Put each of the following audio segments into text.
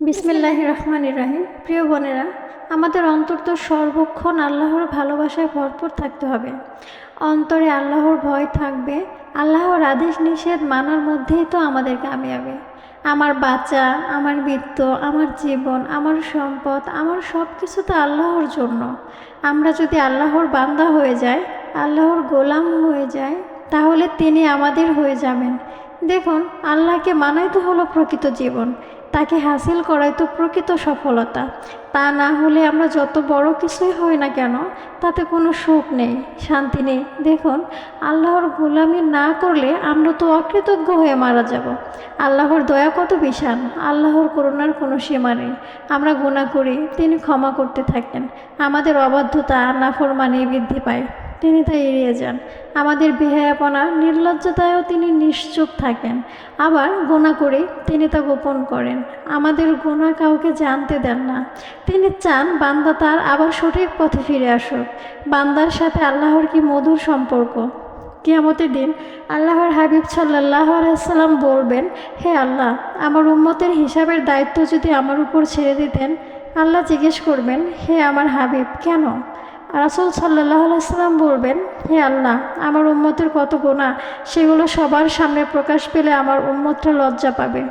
বিসমিল্লাহ রহমান রাহিম। প্রিয় বোনেরা, আমাদের অন্তর তো সর্বক্ষণ আল্লাহর ভালোবাসায় ভরপুর থাকতে হবে। অন্তরে আল্লাহর ভয় থাকবে, আল্লাহর আদেশ নিষেধ মানার মধ্যেই তো আমাদের কামিয়াবে। আমার বাচ্চা, আমার বৃত্ত, আমার জীবন, আমার সম্পদ, আমার সব কিছু তো আল্লাহর জন্য। আমরা যদি আল্লাহর বান্দা হয়ে যাই, আল্লাহর গোলাম হয়ে যাই, তাহলে তিনি আমাদের হয়ে যাবেন। দেখুন, আল্লাহকে মানাই তো হলো প্রকৃত জীবন। তাকে হাসিল করাই তো প্রকৃত সফলতা। তা না হলে আমরা যত বড় কিছুই হই না কেন, তাতে কোনো সুখ নেই, শান্তি নেই। দেখুন, আল্লাহর গোলামি না করলে আমরা তো অকৃতজ্ঞ হয়ে মারা যাব। আল্লাহর দয়া কত বিশাল, আল্লাহর করুণার কোনো সীমা নেই। আমরা গুণা করি, তিনি ক্ষমা করতে থাকেন। আমাদের অবাধ্যতা, নাফরমানি বৃদ্ধি পায়। তিনি তা এড়িয়ে যান। আমাদের বেহায়াপনা, নির্লজ্জতায়ও তিনি নিশ্চুপ থাকেন। আবার গোনা করে তিনি তা গোপন করেন। আমাদের গোনা কাউকে জানতে দেন না। তিনি চান বান্দা তার আবার সঠিক পথে ফিরে আসুক। বান্দার সাথে আল্লাহর কি মধুর সম্পর্ক? কিয়ামতের দিন আল্লাহর হাবিব সাল্লাহ আলাইসাল্লাম বলবেন, হে আল্লাহ, আমার উম্মতের হিসাবের দায়িত্ব যদি আমার উপর ছেড়ে দিতেন, আল্লাহ জিজ্ঞেস করবেন, হে আমার হাবিব, কেন? রাসুল সাল্লাহ আলাইসাল্লাম বলবেন, হে আল্লাহ, আমার উম্মতের কত গোনা সেগুলো সবার সামনে প্রকাশ পেলে আমার উম্মতটা লজ্জা পাবে।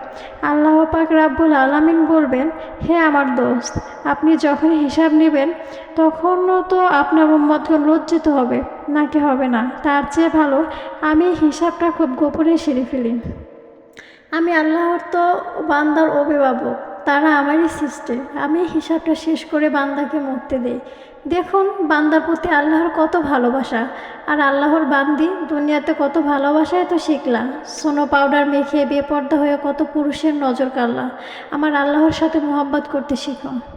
আল্লাহ পাক রাব্বুল আলামিন বলবেন, হে আমার দোস্ত, আপনি যখন হিসাব নেবেন, তখনও তো আপনার উম্মতকে লজ্জিত হবে, নাকি হবে না? তার চেয়ে ভালো, আমি হিসাবটা খুব গোপনে সেরে ফেলি। আমি আল্লাহর তো বান্দার অভিভাবক তারা আমারই সিস্টেম আমি হিসাবটা শেষ করে বান্দাকে মুক্তি দেই। দেখুন, বান্দার প্রতি আল্লাহর কত ভালোবাসা। আর আল্লাহর বান্দি দুনিয়াতে কত ভালোবাসায় তো শিখলাম সোনো পাউডার মেখে বেপর্দা হয়ে কত পুরুষের নজর কাড়লা। আমার আল্লাহর সাথে মোহাম্মত করতে শিখো।